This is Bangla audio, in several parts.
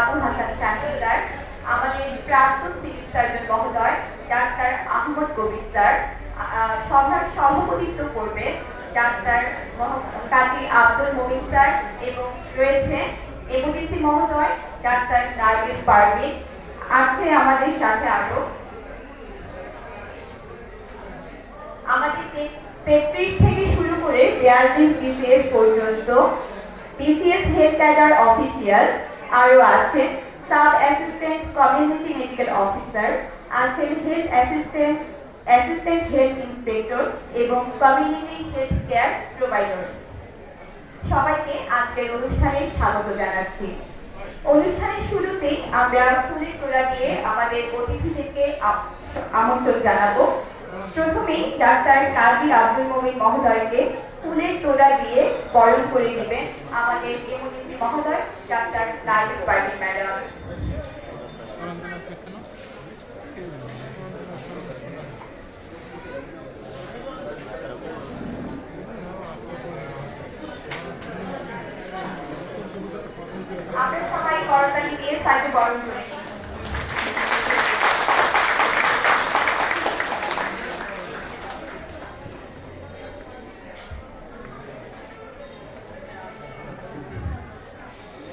আবু হাসান শাহিদ স্যার, আমাদের প্রাক্তন সিভিল সার্জন মহোদয়, ডাক্তার আহমদ কবির স্যার সভার সভাপতিত্ব করবে ডাক্তার কাজী আব্দুল মমিন স্যার এবং রয়েছে এমডিসি মহোদয়, ডাক্তার নার্গিস পারভিন আছে আমাদের সাথে আরও। আমাদের তেত্রিশ থেকে শুরু করে বিয়াল্লিশ বিসিএস পর্যন্ত, বিসিএস হেড ক্যাডার অফিসিয়াল আরও আছে। Sub assistant community medical officer আছেন head assistant assistant health inspector এবং কমিউনিটি হেলথ কেয়ার প্রোভাইডার সবাইকে আজকের অনুষ্ঠানে স্বাগত জানাচ্ছি। অনুষ্ঠানের শুরুতেই আমরা ফুলের তোলা দিয়ে আমাদের অতিথিদেরকে আমন্ত্রণ জানাব। প্রথমেই ডাক্তার কাজী আব্দুল মমিন মহোদয়কে ফুলের তোলা দিয়ে বরণ করে নেবেন আমাদের এমডিসি মহোদয়, ডাক্তার নাইল পার্টি ম্যাডাম। আমরা সবাই করতালি দিয়ে তাকে বরণ করে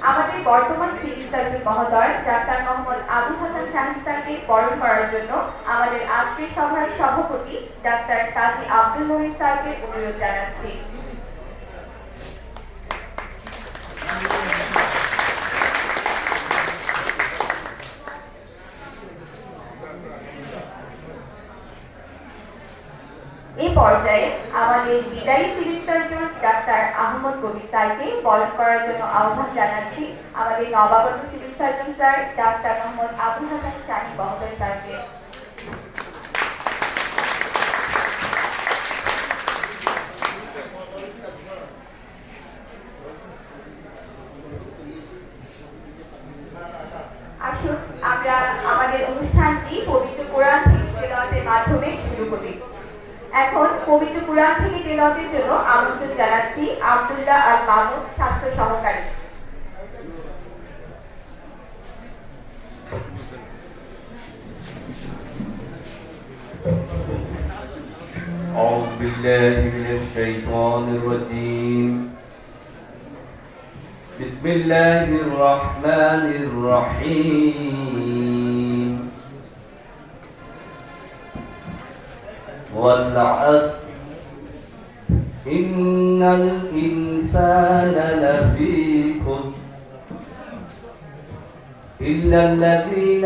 আমাদের বর্তমান সার্জন মহোদয়, ডাক্তার মোহাম্মদ আবু হাসান শাহিদ স্যারকে বরণ করার জন্য আমাদের আজকের সভার সভাপতি ডাক্তার কাজী আব্দুল মহিদ স্যারকে অনুরোধ জানাচ্ছি। পর্যায়ে আমাদের বিদায়ী সার্জন ডাক্তার আহমদ কবির স্যারকে বরণ করার জন্য আহ্বান জানাচ্ছি। আমাদের নবাগত civil surgeon sir, doctor Mohammad Abul Hasan Shahi মহোদয় স্যারকে। আমরা আমাদের অনুষ্ঠানটি পবিত্র কোরআন থেকে তেলাওয়াতের মাধ্যমে শুরু করি এখন পবিত্র কোরআন থেকে তেলাওয়াতের জন্য আমন্ত্রণ জানাচ্ছি আব্দুল্লাহ আল মামুদ ছাত্র সহকারী أعوذ بالله من الشيطان الرجيم بسم الله الرحمن الرحيم والعصر إن الإنسان لفي خسر إلا الذين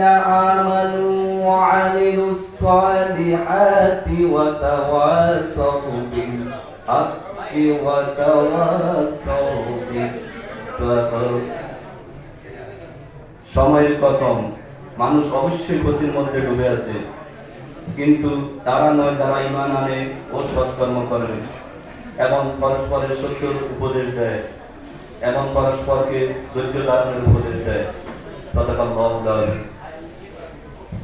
آمنوا وعملوا الصالحات وتواصوا بالحق وتواصوا بالصبر সময়ের কসম মানুষ অবশ্যই ক্ষতির মধ্যে ডুবে আছে কিন্তু তারা নয়, তারা ইমান আনে ও সৎকর্ম করবে এবং পরস্পরের সত্য উপদেশ দেয়। এবং পরস্পরকে ধৈর্য ধারণের উপদেশ দেয়। আলাইহি